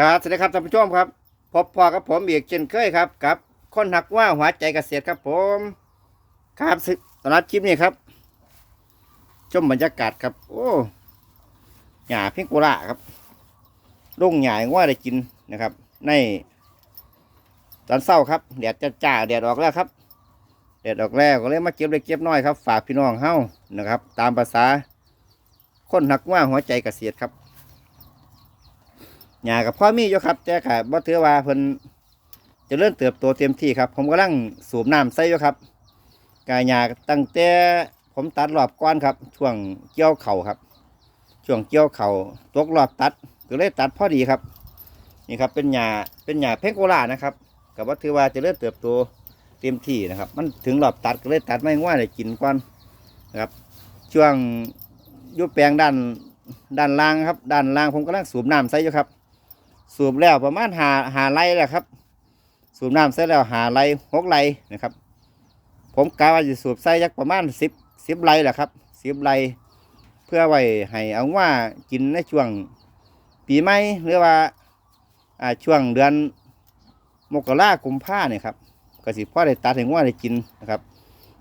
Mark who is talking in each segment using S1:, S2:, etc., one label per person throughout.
S1: ครับสวัสดีครับท่านผู้ชมครับ พบพอกับผมอีกเช่นเคยครับกับคนหักว่าหัวใจเกษตรครับผม ครับสตอนรับคลิปนี้ครับ ชมบรรยากาศครับ โอ้หญ้าเพ่งโกระครับลุงหญ้าว่าได้กินนะครับ ในตอนเศร้าครับแดดจะจ้าแดดออกแล้วครับแดดออกแล้วก็เลยมาเก็บเล็กเก็บน้อยครับ ฝากพี่น้องเฮ้านะครับ ตามภาษาคนหักว่าหัวใจเกษตรครับ หญ้ากับพ่อมีอยู่ครับแต่ก็บ่ถือว่าเพิ่นจะเริ่มเติบโตเต็มที่ครับ ผมกำลังสูบน้ำใส่อยู่ครับกาหญ้าตั้งแต่ผมตัดรอบก้อนครับช่วงเกี่ยวเข่าครับ ช่วงเกี่ยวเข่าตกรอบตัดก็เลยตัดพอดีครับ นี่ครับเป็นหญ้าเป็นหญ้าเพงโกลานะครับกับว่าถือว่าจะเริ่มเติบโตเต็มที่นะครับ มันถึงรอบตัดก็เลยตัดไม่ง่ายเลยกินก้อนนะครับ ช่วงยุบแปลงด้านด้านล่างครับ ด้านล่างผมกำลังสูบน้ำใส่อยู่ครับ สูบแล้วประมาณหาหาไรแหละครับ สูบน้ำใส่แล้วหาไรหกไรนะครับ ผมกะว่าจะสูบใส่ยักประมาณสิบสิบไรแหละครับสิบไรเพื่อไว้ให้เอาว่ากินในช่วงปีใหม่หรือว่าอ่าช่วงเดือนมกรากุมภาเนี่ยครับกสิพ่อได้ตัดให้ว่าได้กินนะครับ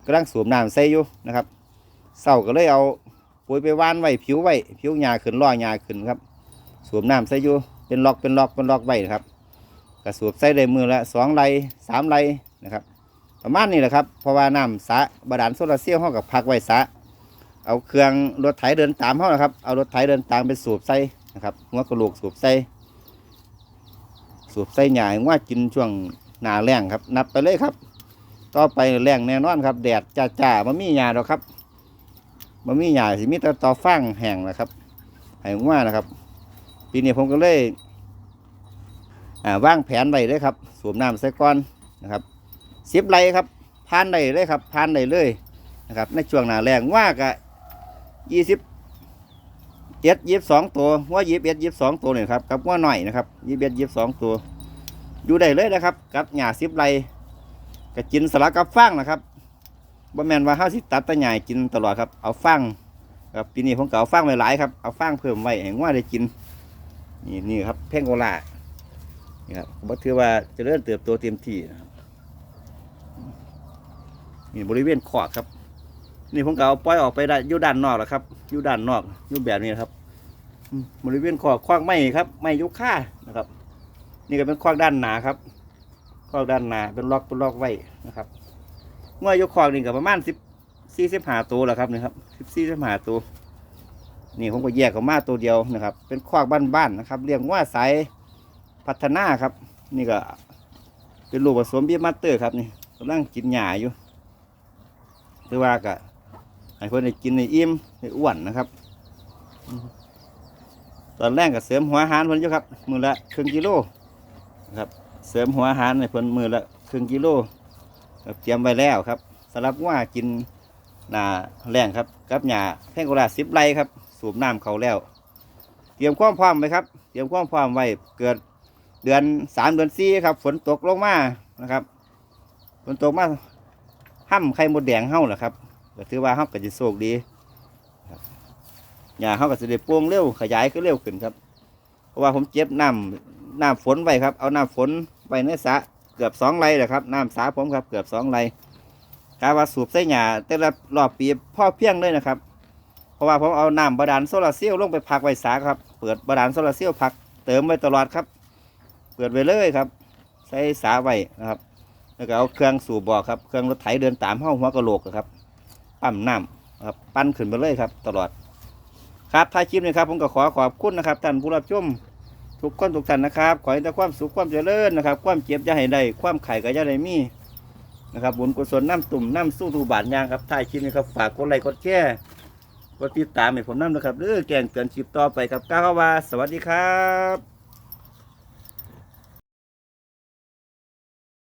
S1: กำลังสูบน้ำใส่อยู่นะครับเศร้าก็เลยเอาปุ๋ยไปว่านไว้ผิวไว้ผิวหญ้าขึ้นล่อหญ้าขึ้นครับสูบน้ำใส่อยู่ เป็นล็อกเป็นล็อกเป็นล็อกไว้นะครับก็สูบใส่ได้มือละสองไรสามไรนะครับประมาณนี้แหละครับเพราะว่าน้ำสะบาดาลโซลาร์เซลล์ห้องกับพักไว้สะเอาเครื่องรถไถเดินตามห้องนะครับเอารถไถเดินตามไปสูบใส่นะครับหัวกระโหลกสูบใส่สูบใส่ใหญ้าให้ว่ากินช่วงหนาแรงครับ นับไปเลยครับ ต่อไปแรงแน่นอนครับ แดดจ้าจ้ามันมีหญ้าหรอกครับมันมีหญ้าสิมีแต่ตอฟางแห้งนะครับให้ว่านะครับ ปีนี้ผมก็เลยอ่างแผนไว้เลยครับสูบน้ำใส่ก้อนนะครับสิบไรครับพานได้เลยครับพานได้เลยนะครับ ในช่วงหนาแรงว่ากะยี่สิบเอ็ดยี่สิบสองตัวว่ายี่สิบเอ็ดยี่สิบสองตัวเนี่ยครับกับว่าหน่อยนะครับยี่สิบเอ็ดยี่สิบสองตัว อยู่ได้เลยนะครับ กับหญ้าสิบไรก็กินสลับกับฟางนะครับบ่แมนว่าห้าสิตัดแตะหญ้ากินตลอดครับเอาฟางครับปีนี้ผมก็เอาฟางไว้หลายครับเอาฟางเพิ่มไว้ให้ว่าได้กิน นี่นี่ครับเพ่งโกลานี่ครับผมถือว่าจะเริ่มเติบโตเต็มที่นะครับนี่บริเวณขอกครับ นี่ผมก็เอาปล่อยออกไปได้อยู่ด้านนอกแล้วครับอยู่ด้านนอกอยู่แบบนี้ครับบริเวณขอกขวางไม้ครับไม้ยุค่านะครับ นี่ก็เป็นขวางด้านหนาครับขวางด้านหนาเป็นล็อกเป็นล็อกไว้นะครับงวยยกขอกนี่ก็ประมาณสิบสี่สิบห้าตัวแหละครับนี่ครับสิบสี่สิบห้าตัว นี่ผมก็แยกออกมาตัวเดียวนะครับ เป็นคอกบ้านๆนะครับ เรียกว่าสายพัฒนาครับ นี่ก็เป็นลูกผสมเบียมาสเตอร์ครับนี่กำลังกินหญ้าอยู่หรือว่าก็ให้เพื่อนได้กินในอิ่มในอ้วนนะครับ ตอนแรกก็เสริมหัวอาหารเพิ่นอยู่ครับมือละครึ่งกิโลนะครับ เสริมหัวอาหารในเพิ่นมือละครึ่งกิโลครับเตรียมไว้แล้วครับสำหรับว่ากินหนาแรงครับ กับหญ้าแพงโกลาสิบไรครับ สูบน้ำเขาแล้ว เตรียมความพร้อมไว้ครับ เตรียมความพร้อมไว้เกิดเดือนสามเดือนสี่ครับ ฝนตกลงมานะครับ ฝนตกมาห้ำไข่มดแดงเฮ้าแหละครับก็ถือว่าเฮ้าก็จะโชคดีครับหญ้าเฮ้าก็จะได้ปร่งเร็วขยายก็เร็วขึ้นครับ เพราะว่าผมเจ็บน้ำน้ำฝนไว้ครับ เอาน้ำฝนไว้ในสระเกือบสองไรเลยครับน้ำสระผมครับเกือบสองไรกาว่าสูบใส่หญ้าแต่ละรอบปีพ่อเพียงเลยนะครับ ราะว่าผมเอาน้ำบาดาลโซลาร์เซลล์ลงไปพักไว้สาครับ เปิดบาดาลโซลาร์เซลล์พักเติมไว้ตลอดครับ เปิดไว้เลยครับ ใส่สาไว้นะครับ แล้วก็เอาเครื่องสูบบ่อครับ เครื่องรถไถเดินตามห้องหัวกะโหลกครับ ปั๊มน้ำครับ ปั้นขึ้นไปเลยครับ ตลอด ครับท้ายคลิปนี้ครับ ผมก็ขอขอบคุณนะครับท่านผู้รับชมทุกคนทุกท่านนะครับ ขอให้แต่ความสุขความเจริญนะครับ ความเจ็บอย่าให้ได้ ความไข่ก็อย่าได้มีนะครับบุญกุศลน้ำตุ่มน้ำสู้ทูบาทยางครับท้ายคลิปนี้ครับฝากกดไลค์กดแชร์ กดติดตามให้ผมน้ำนะครับเรื่องแกงเตือนคลิปต่อไปครับก้าวว่า สวัสดีครับ